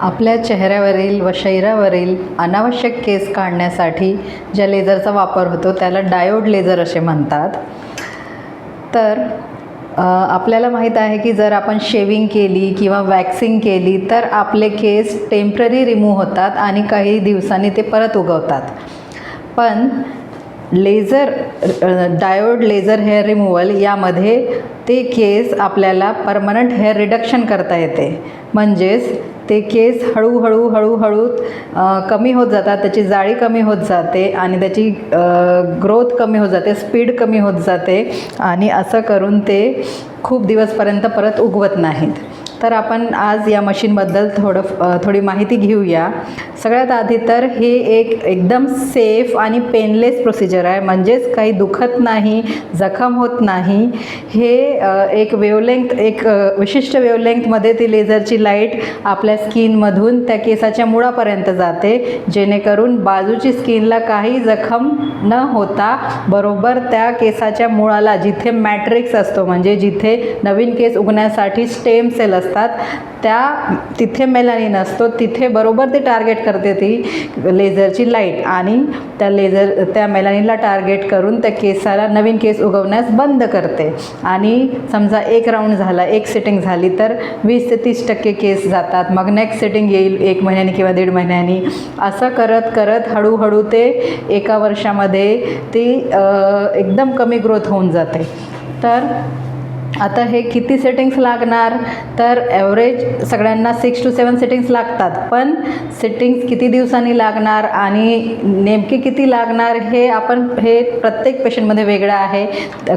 आपल्या चेहऱ्यावरील व शरीरावरील अनावश्यक केस काढण्यासाठी ज्या लेझरचा वापर होतो त्याला डायोड लेझर असे म्हणतात. तर आपल्याला माहीत आहे की जर आपण शेविंग केली किंवा वॅक्सिंग केली तर आपले केस टेंपररी रिमूव्ह होतात आणि काही दिवसांनी ते परत उगवतात. पण laser diode laser hair removal यामध्ये ते केस आपल्याला परमनंट हेअर रिडक्शन करता येते. म्हणजेच ते केस हळूहळू हळूहळू कमी होत जातात. त्याची जाळी कमी होत जाते आणि त्याची ग्रोथ कमी होत जाते स्पीड कमी होत जाते. आणि असं करून ते खूप दिवसपर्यंत परत उगवत नाहीत. तर आपण आज या मशीनबद्दल थोडं थोडी माहिती घेऊया. सगळ्यात आधी तर हे एक एकदम सेफ आणि पेनलेस प्रोसिजर आहे. म्हणजेच काही दुखत नाही जखम होत नाही. हे एक वेवलेंथ एक विशिष्ट वेवलेंथमध्ये ती लेझरची लाइट आपल्या स्किनमधून त्या केसाच्या मुळापर्यंत जाते. जेणेकरून बाजूची स्किनला काही जखम न होता बरोबर त्या केसाच्या मुळाला जिथे मॅट्रिक्स असतो म्हणजे जिथे नवीन केस उगण्यासाठी स्टेम सेल असतो असतात. त्या तिथे मेलानिन असतो. तिथे बरोबर ते टार्गेट करते ती लेझरची लाइट आणि त्या लेझर त्या मेलानिनला टार्गेट करून त्या केसाला नवीन केस उगवण्यास बंद करते. आणि समजा एक राऊंड झाला एक सेटिंग झाली तर वीस ते तीस टक्के केस जातात. मग नेक्स्ट सेटिंग येईल एक महिन्यानी किंवा दीड महिन्यानी. असं करत करत हळूहळू ते एका वर्षामध्ये ती एकदम कमी ग्रोथ होऊन जाते. तर आता हे किती सेटिंग्स लागणार? तर ॲव्हरेज सगळ्यांना सिक्स टू सेवन सेटिंग्स लागतात. पण सेटिंग्स किती दिवसांनी लागणार आणि नेमके किती लागणार हे आपण हे प्रत्येक पेशंटमध्ये वेगळं आहे.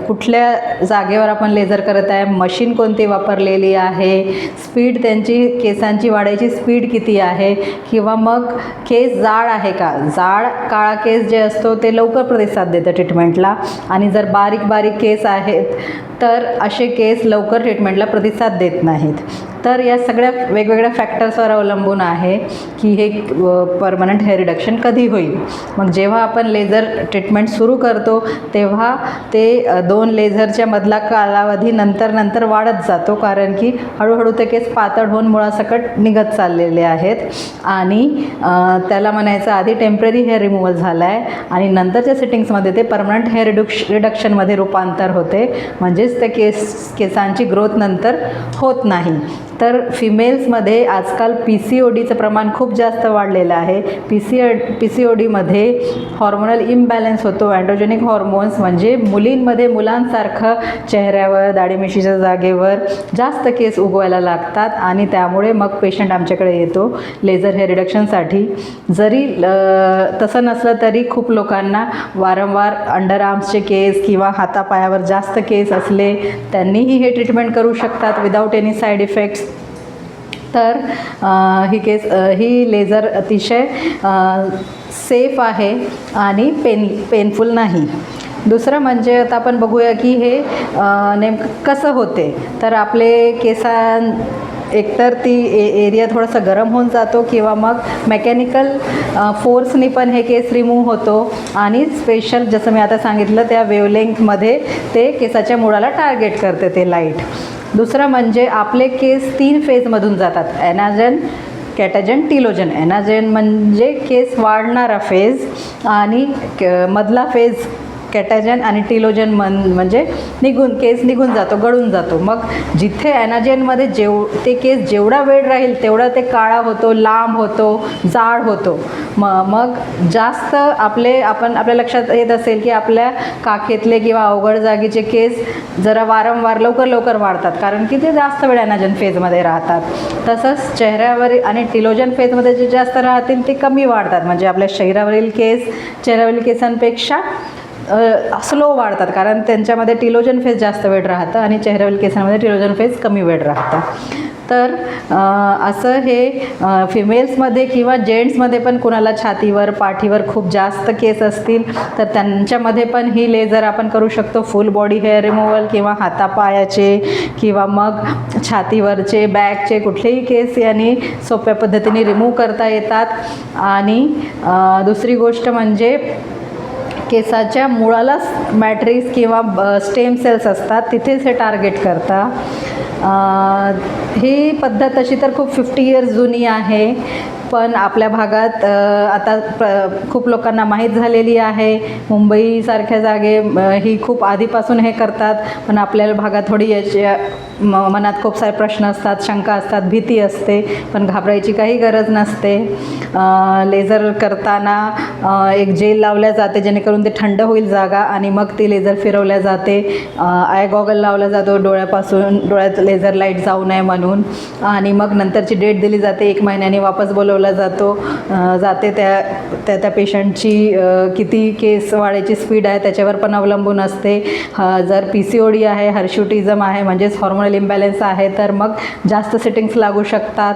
कुठल्या जागेवर आपण लेझर करत आहे? मशीन कोणती वापरलेली आहे? स्पीड त्यांची केसांची वाढायची स्पीड किती आहे? किंवा मग केस जाड आहे का? जाड काळा केस जे असतो ते लवकर प्रतिसाद देतं ट्रीटमेंटला आणि जर बारीक बारीक केस आहेत तर असे केस लवकर ट्रीटमेंटला प्रतिसाद देत नाहीत. तर या सगळ्या वेगवेगळ्या फॅक्टर्सवर अवलंबून आहे की हे परमनंट हेअर रिडक्शन कधी होईल? मग जेव्हा आपण लेझर ट्रीटमेंट सुरू करतो तेव्हा ते दोन लेझरच्या मधला कालावधी नंतर नंतर वाढत जातो कारण की हळूहळू ते केस पातळ होऊन मुळासकट निघत चाललेले आहेत. आणि त्याला म्हणायचं आधी टेंपररी हेअर रिमूव्हल झाला आहे आणि नंतरच्या सेटिंग्समध्ये ते परमनंट हेअर रिडक्श रिडक्शनमध्ये रूपांतर होते. म्हणजेच त्या केस केसांची ग्रोथ नंतर होत नाही. तर फिमेल्समध्ये आजकाल पी सी ओ डीचं प्रमाण खूप जास्त वाढलेलं आहे. P C P C O डीमध्ये हॉर्मोनल इम्बॅलन्स होतो. अँड्रोजेनिक हॉर्मोन्स म्हणजे मुलींमध्ये मुलांसारखं चेहऱ्यावर दाढीमिशीच्या जागेवर जास्त केस उगवायला लागतात आणि त्यामुळे मग पेशंट आमच्याकडे येतो. लेझर हेअर रिडक्शनसाठी जरी तसं नसलं तरी खूप लोकांना वारंवार अंडर आर्म्सचे केस किंवा हातापायावर जास्त केस असले त्यांनीही हे ट्रीटमेंट करू शकतात विदाऊट एनी साईड इफेक्ट्स तर ही केस ही लेझर अतिशय सेफ आहे आणि पेन पेनफुल नाही. दुसरं म्हणजे आता आपण बघूया की हे नेमकं कसं होते. तर आपले केसां एकतर ती ए एरिया थोडंसं गरम होऊन जातो किंवा मग मेकॅनिकल फोर्सनी पण हे केस रिमूव्ह होतो. आणि स्पेशल जसं मी आता सांगितलं त्या वेवलेंथमध्ये ते केसाच्या मुळाला टार्गेट करते ते लाइट. दुसरं म्हणजे आपले केस तीन फेजमधून जातात. ॲनाजन कॅटाजन टिलोजन. ॲनाजन म्हणजे केस वाढणारा फेज आणि मधला फेज कॅटाजन आणि टिलोजन मन म्हणजे निघून केस निघून जातो गळून जातो. मग जिथे ॲनाजेनमध्ये जेव ते केस जेवढा वेळ राहील तेवढा ते काळा होतो लांब होतो जाड होतो. म मग जास्त आपले आपण आपल्या लक्षात येत असेल की आपल्या काखेतले किंवा अवघड जागीचे केस जरा वारंवार लवकर लवकर वाढतात. कारण की ते जास्त वेळ ॲनाजन फेजमध्ये राहतात. तसंच चेहऱ्यावरील आणि टिलोजन फेजमध्ये जे जास्त राहतील ते कमी वाढतात. म्हणजे आपल्या शरीरावरील केस चेहऱ्यावरील केसांपेक्षा स्लो वाढतात. कारण त्यांच्यामध्ये टिलोजन फेज जास्त वेळ राहतं आणि चेहऱ्यावरील केसांमध्ये टिलोजन फेज कमी वेळ राहतं. तर असं हे फिमेल्समध्ये किंवा जेंट्समध्ये पण कुणाला छातीवर पाठीवर खूप जास्त केस असतील तर त्यांच्यामध्ये पण ही लेझर आपण करू शकतो. फुल बॉडी हेअर रिमूव्हल किंवा हातापायाचे किंवा मग छातीवरचे बॅकचे कुठलेही केस यांनी सोप्या पद्धतीने रिमूव्ह करता येतात. आणि दुसरी गोष्ट म्हणजे केसाच्या मुळालाच मॅट्रिक्स किंवा स्टेम सेल्स असतात तिथेच हे टार्गेट करता. ही पद्धत अशी तर खूप फिफ्टी इयर्स जुनी आहे. पण आपल्या भागात आता प्र खूप लोकांना माहीत झालेली आहे. मुंबईसारख्या जागे ही खूप आधीपासून हे करतात पण आपल्या भागात थोडी याची म मनात खूप सारे प्रश्न असतात शंका असतात भीती असते पण घाबरायची काही गरज नसते. लेझर करताना एक जेल लावल्या जाते जेणेकरून ते थंड होईल जागा आणि मग ती लेझर फिरवल्या जाते. आय गॉगल लावला जातो डोळ्यापासून डोळ्यात लेझर लाइट जाऊ नये म्हणून. आणि मग नंतरची डेट दिली जाते एक महिन्याने वापस बोलवलं जातो. जाते त्या त्या त्या पेशंटची किती केस वाढायची स्पीड आहे त्याच्यावर पण अवलंबून असते. जर पी सी ओ डी आहे हर्शुटिझम आहे म्हणजेच हॉर्मोनल इम्बॅलन्स आहे तर मग जास्त सेटिंग्स लागू शकतात.